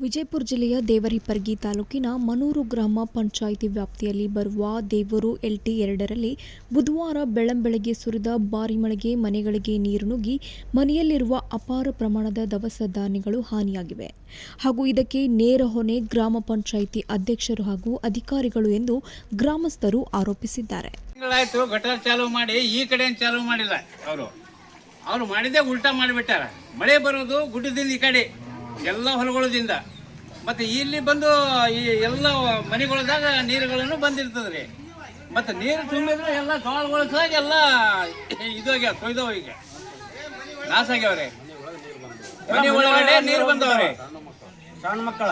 ವಿಜಯಪುರ ಜಿಲ್ಲೆಯ ದೇವರಿಪರ್ಗಿ ತಾಲೂಕಿನ ಮನೂರು ಗ್ರಾಮ ಪಂಚಾಯಿತಿ ವ್ಯಾಪ್ತಿಯಲ್ಲಿ ಬರುವ ದೇವರು ಎಲ್ಟಿ ಎರಡರಲ್ಲಿ ಬುಧವಾರ ಬೆಳ್ಳಂಬೆಳಗ್ಗೆ ಸುರಿದ ಭಾರಿ ಮಳೆಗೆ ಮನೆಗಳಿಗೆ ನೀರು ನುಗ್ಗಿ ಮನೆಯಲ್ಲಿರುವ ಅಪಾರ ಪ್ರಮಾಣದ ದವಸ ಧಾನ್ಯಗಳು ಹಾನಿಯಾಗಿವೆ. ಹಾಗೂ ಇದಕ್ಕೆ ನೇರ ಹೊಣೆ ಗ್ರಾಮ ಪಂಚಾಯಿತಿ ಅಧ್ಯಕ್ಷರು ಹಾಗೂ ಅಧಿಕಾರಿಗಳು ಎಂದು ಗ್ರಾಮಸ್ಥರು ಆರೋಪಿಸಿದ್ದಾರೆ. ತಿಂಗಳಾಯ್ತು ಗಟರ್ ಮಾಡಿ ಈ ಕಡೆ ಏನ್ ಚಾಲು ಮಾಡಿಲ್ಲ. ಅವರು. ಅವರು ಮಾಡಿದ್ದೇ ಉಲ್ಟಾ ಮಾಡಿಬಿಟ್ಟಾರ. ಮಳೆ ಬರೋದು ಗುಡ್ಡದಿಂದ ಈ ಕಡೆ. ಎಲ್ಲ ಹೊಲಗಳದಿಂದ. ಮತ್ತೆ ಇಲ್ಲಿ ಬಂದು ಈ ಎಲ್ಲ ಮನೆಗಳದಾಗ ನೀರುಗಳನ್ನು ಬಂದಿರ್ತದ್ರಿ. ಮತ್ತೆ ನೀರು ತುಂಬಿದ್ರೆ ಎಲ್ಲ ಕಾಳುಗಳು ಸಹ ಎಲ್ಲ ಇದಾಗ್ಯಾವ ಕೊಯ್ದವ ಈಗ. ನಾಶ ಆಗ್ಯಾವ್ರಿ. ಮನೆ ಒಳಗಡೆ ನೀರು ಬಂದವ್ರಿ. ಸಣ್ಣ ಮಕ್ಕಳ.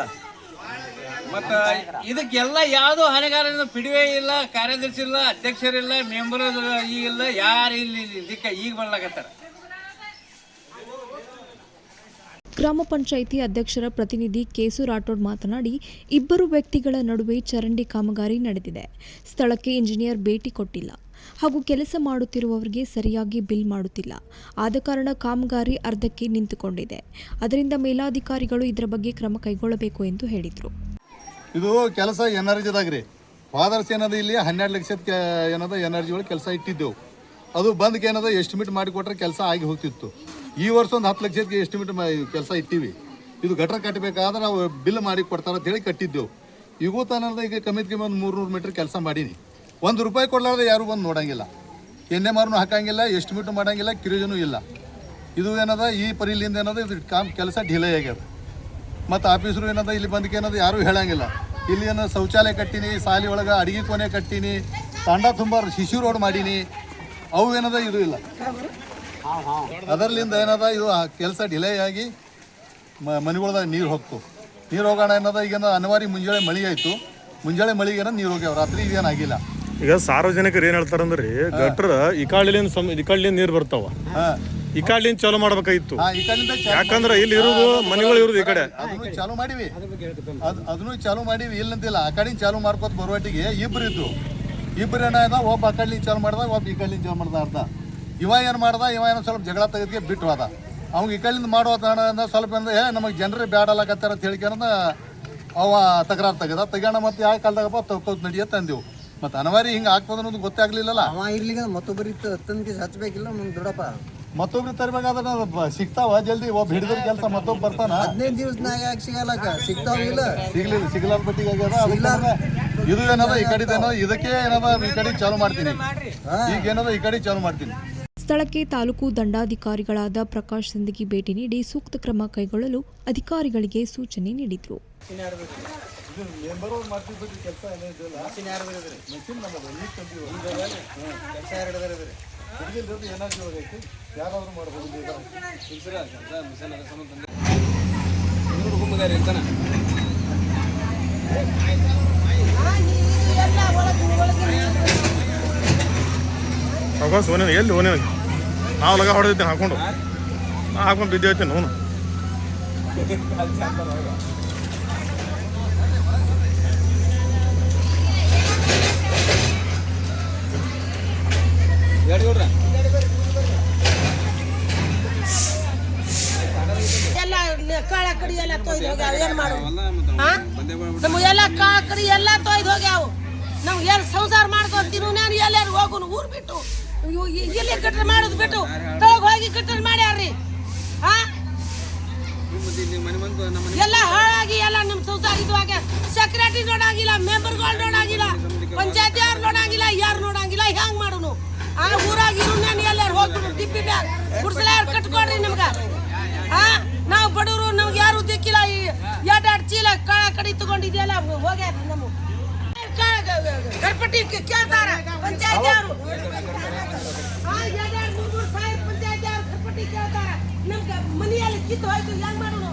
ಮತ್ತು ಇದಕ್ಕೆಲ್ಲ ಯಾವುದೂ ಹಾನಿಗಾರ ಪಿಡಿವೆ ಇಲ್ಲ ಕಾರ್ಯದರ್ಶಿ ಇಲ್ಲ ಅಧ್ಯಕ್ಷರಿಲ್ಲ ಮೆಂಬರ್ ಈಗಿಲ್ಲ ಯಾರು ಇಲ್ಲಿ ಇದಕ್ಕೆ ಈಗ ಬರ್ಲಾಕತ್ತಾರ. ಗ್ರಾಮ ಪಂಚಾಯಿತಿ ಅಧ್ಯಕ್ಷರ ಪ್ರತಿನಿಧಿ ಕೇಸು ರಾಠೋಡ್ ಮಾತನಾಡಿ, ಇಬ್ಬರು ವ್ಯಕ್ತಿಗಳ ನಡುವೆ ಚರಂಡಿ ಕಾಮಗಾರಿ ನಡೆದಿದೆ. ಸ್ಥಳಕ್ಕೆ ಇಂಜಿನಿಯರ್ ಭೇಟಿ ಕೊಟ್ಟಿಲ್ಲ. ಹಾಗೂ ಕೆಲಸ ಮಾಡುತ್ತಿರುವವರಿಗೆ ಸರಿಯಾಗಿ ಬಿಲ್ ಮಾಡುತ್ತಿಲ್ಲ. ಆದ ಕಾರಣ ಕಾಮಗಾರಿ ಅರ್ಧಕ್ಕೆ ನಿಂತುಕೊಂಡಿದೆ. ಅದರಿಂದ ಮೇಲಾಧಿಕಾರಿಗಳು ಇದರ ಬಗ್ಗೆ ಕ್ರಮ ಕೈಗೊಳ್ಳಬೇಕು ಎಂದು ಹೇಳಿದರು. ಇದು ಕೆಲಸ ಎನರ್ಜಿದಾಗ್ರಿ ಫಾದರ್ಸ್ ಏನದ ಇಲ್ಲಿ ಹನ್ನೆರಡು ಲಕ್ಷದ ಏನದ ಎನರ್ಜಿ ಒಳಗೆ ಕೆಲಸ ಇಟ್ಟಿದ್ದೆವು. ಅದು ಬಂದ್ಗೆ ಏನದ ಎಸ್ಟಿಮೇಟ್ ಮಾಡಿಕೊಟ್ರೆ ಕೆಲಸ ಆಗಿ ಹೋಗ್ತಿತ್ತು. ಈ ವರ್ಷ ಒಂದು ಹತ್ತು ಲಕ್ಷಕ್ಕೆ ಎಸ್ಟಿಮೇಟ್ ಕೆಲಸ ಇಟ್ಟಿವಿ. ಇದು ಗಟ್ರ ಕಟ್ಟಬೇಕಾದ್ರೆ ನಾವು ಬಿಲ್ ಮಾಡಿ ಕೊಡ್ತಾರೆ ಅಂತೇಳಿ ಕಟ್ಟಿದ್ದೆವು. ಈಗೂ ತನದ ಈಗ ಕಮ್ಮಿ ಕಮ್ಮಿ ಒಂದು ಮೂರ್ನೂರು ಮೀಟ್ರ್ ಕೆಲಸ ಮಾಡೀನಿ. ಒಂದು ರೂಪಾಯಿ ಕೊಡ್ಲಾರ್ದೆ ಯಾರು ಬಂದು ನೋಡಂಗಿಲ್ಲ. ಎಣ್ಣೆ ಮಾರನು ಹಾಕಂಗಿಲ್ಲ ಎಸ್ಟಿಮೇಟು ಮಾಡಂಗಿಲ್ಲ, ಕಿರಿಜನೂ ಇಲ್ಲ. ಇದು ಏನದ, ಈ ಪರಿಲಿಂದ ಏನದ, ಇದು ಕಾಮ್ ಕೆಲಸ ಡಿಲೇ ಆಗ್ಯದ. ಮತ್ತು ಆಫೀಸರು ಏನದ, ಇಲ್ಲಿ ಬಂದಕ್ಕೆ ಏನದ ಯಾರೂ ಹೇಳಂಗಿಲ್ಲ. ಇಲ್ಲಿ ಏನೋ ಶೌಚಾಲಯ ಕಟ್ಟಿನಿ ಸಾಲಿ ಒಳಗೆ ಅಡುಗೆ ಕೊನೆ ಕಟ್ಟಿನಿ, ತಾಂಡ ತುಂಬ ಶಿಶು ರೋಡ್ ಮಾಡೀನಿ. ಅವು ಏನದ ಇದು ಇಲ್ಲ. ಅದರ್ಲಿಂದ ಏನದ ಇದು ಕೆಲಸ ಡಿಲೇ ಆಗಿ ಮನೆಗಳ್ದಾಗ ನೀರು ಹೋಗ್ತು ನೀರು ಹೋಗೋಣ ಏನದ ಈಗ ಅನಿವಾರ್ಯ ಮುಂಜಾನೆ ಮಳೆ ಆಯ್ತು. ಮುಂಜಾನೆ ಮಳೆಗೆ ಏನೋ ನೀರು ಹೋಗ್ಯಾವ ರಾತ್ರಿ ಏನಾಗಿಲ್ಲ ಈಗ ಸಾರ್ವಜನಿಕರು ಏನ್ ಹೇಳ್ತಾರಂದ್ರಿ ಗಟ್ರ ಈ ಕಾಡ್ಲಿಂದ ಸಮ ಈ ನೀರ್ ಬರ್ತಾವ. ಹಾಂ. ಈ ಕಾಡ್ಲಿಂದ ಚಾಲು ಮಾಡ್ಬೇಕಾಗಿತ್ತು. ಆ, ಈ ಕಡೆಯಿಂದ ಚಾ- ಯಾಕಂದ್ರ ಇಲ್ಲಿ ಇರುದು ಮನೆಗಳು ಇರುದು ಈ ಕಡೆ. ಅದನ್ನು ಚಾಲು ಮಾಡಿವಿ. ಅದ್ ಅದನ್ನು ಚಾಲು ಮಾಡಿವಿ ಇಲ್ಲಂತಿಲ್ಲ ಆ ಕಡೆ ಚಾಲು ಮಾಡ್ಕೋತ ಬರುವಟ್ಟಿಗೆ ಇಬ್ರು ಇದ್ರು ಇಬ್ರು ಏನಾಯ್ದ ಒಬ್ಬ ಆ ಕಡ್ಲಿಂದ ಚಾಲು ಮಾಡ್ದಾಗ ಒಬ್ಬ ಈ ಕಡ್ಲಿಂದ ಚಾಲು ಮಾಡ್ದ ಅರ್ಧ. ಇವ ಏನು ಮಾಡ್ದ? ಇವ ಏನೋ ಸ್ವಲ್ಪ ಜಗಳ ತೆಗೆದ್ಕೆ ಬಿಟ್ಟು ಅದ. ಅವ್ಗೆ ಈ ಕಡೆಯಿಂದ ಮಾಡುವ ಅಂದ್ರೆ ಸ್ವಲ್ಪ ಅಂದ್ರೆ ಏ ನಮಗೆ ಜನರೇ ಬ್ಯಾಡಲಾಕತ್ತಾರ ಅಂತ ಹೇಳ್ಕೊಂಡ ಅವ ತಕರಾರು ತೆಗೆದ. ತೆಗೋಣ ಮತ್ತೆ ಯಾವ ಕಾಲದಾಗಪ್ಪ ತಗೋದ್ ನಡಿಯ ತಂದೆವು ಮತ್ತೆ ಅನಿವಾರ್ಯ ಹಿಂಗೆ ಆಗ್ತದ ಅನ್ನೋದು ಗೊತ್ತಾಗ್ಲಿಲ್ಲಲ್ಲ ಅವ ಇರ್ಲಿಗ ಮತ್ತೊಬ್ಬರಿಗೆ ತಂದು ಹಚ್ಬೇಕಿಲ್ಲ ನಮ್ಮ ದೊಡ್ಡಪ್ಪ. ಮತ್ತೊಬ್ರು ತರಬೇಕಾದ್ರೆ ಸಿಗ್ತಾವ ಜಲ್ದಿ. ಒಬ್ಬ ಹಿಡಿದ್ರ ಕೆಲಸ ಮತ್ತೊಬ್ಬ ಬರ್ತಾನ. ಹದಿನೈದು ದಿವಸನಾಗ ಯಾಕೆ ಸಿಗ್ತಾವ ಇಲ್ಲ. ಸಿಗ್ಲಿಲ್ಲ ಸಿಗ್ಲಾರ ಬಟ್ಟಿಗೆ ಆಗ್ಯದ. ಇದು ಏನದ? ಈ ಕಡೆ ಏನದ? ಇದಕ್ಕೆ ಏನದ? ಈ ಕಡೆ ಚಾಲು ಮಾಡ್ತೀನಿ. ಈಗ ಏನದ? ಈ ಕಡೆ ಚಾಲು ಮಾಡ್ತೀನಿ. ಸ್ಥಳಕ್ಕೆ ತಾಲೂಕು ದಂಡಾಧಿಕಾರಿಗಳಾದ ಪ್ರಕಾಶ್ ಸಿಂದಗಿ ಭೇಟಿ ನೀಡಿ ಸೂಕ್ತ ಕ್ರಮ ಕೈಗೊಳ್ಳಲು ಅಧಿಕಾರಿಗಳಿಗೆ ಸೂಚನೆ ನೀಡಿದರು. ಎಲ್ಲಿ ನಾವು ಲಗ ಹೊಡೆದಿದ್ದೇನೆ ಹಾಕೊಂಡು ಹಾಕೊಂಡು ಬಿದ್ದೈತೇನೆ ಹೋಯ್ತೇನೆ ಎಲ್ಲ ಕಾಳ ಕಡಿ ಎಲ್ಲ ತೊಯ್ದು ಹೋಗ್ಯಾವ, ಏನ್ ಮಾಡು? ಎಲ್ಲ ಕಾಳ ಕಡಿ ಎಲ್ಲ ತೊಯ್ದು ಹೋಗ್ಯಾವ. ನಮ್ಗೆ ಏನು ಸಂಸಾರ ಮಾಡ್ಕೊಂತೀನು ನಾನು ಎಲ್ಲಾರು ಹೋಗುನು? ಊರ್ ಬಿಟ್ಟು. ಇಲ್ಲಿ ಕಟ್ರ ಮಾಡೋದು ಬಿಟ್ಟು? ತಳಗ್ ಹೋಗಿ ಕಟ್ರ ಮಾಡ್ಯಾರ್ರಿ. ಹಾ ಎಲ್ಲ ಹಾಳಾಗಿ ಎಲ್ಲ ನಮ್ ಸಂಸಾರ ಇದು ಆಗ ಸೆಕ್ರೆಟರಿ ನೋಡಂಗಿಲ್ಲ ಮೆಂಬರ್ಗಳು ನೋಡಂಗಿಲ್ಲ ಪಂಚಾಯತಿ ಅವ್ರು ನೋಡಂಗಿಲ್ಲ ಯಾರು ನೋಡಂಗಿಲ್ಲ ಹೆಂಗ್ ಮಾಡುನು? ಆ ಊರಾಗ ಇರು ನಾನು ಎಲ್ಲಾರು ಹೋಗ್ಬಿಡು ಟಿಪ್ಪಿ ಬ್ಯಾಗ್ ಗುಡ್ಸಲ ಕಟ್ಕೊಡ್ರಿ ನಮ್ಗ. ಹಾ ನಾವು ಬಡವರು, ನಮ್ಗೆ ಯಾರು ದಿಕ್ಕಿಲ್ಲ, ಈ ಎರಡ್ ಎರಡ್ ಚೀಲ ಕಳ ಕಡಿ ತಗೊಂಡಿದ್ಯಲ್ಲ ಹೋಗ್ಯಾರ ನಮ್ಮ ಕಾ- ಗ- ಗ- ಗಣಪತಿ ಕ- ಕೇಳ್ತಾರ. ಪಂಚಾಯತಿ ಅವರು ಪಂಚಾಯತಿ ಅವ್ರು ಗಣಪತಿ ಕೇಳ್ತಾರ ನಮ್ಗೆ ಮನೆಯಲ್ಲಿ ಕಿತ್ತು ಹೋಯ್ತು ಹೆಂಗ್ ಮಾಡೋಣ?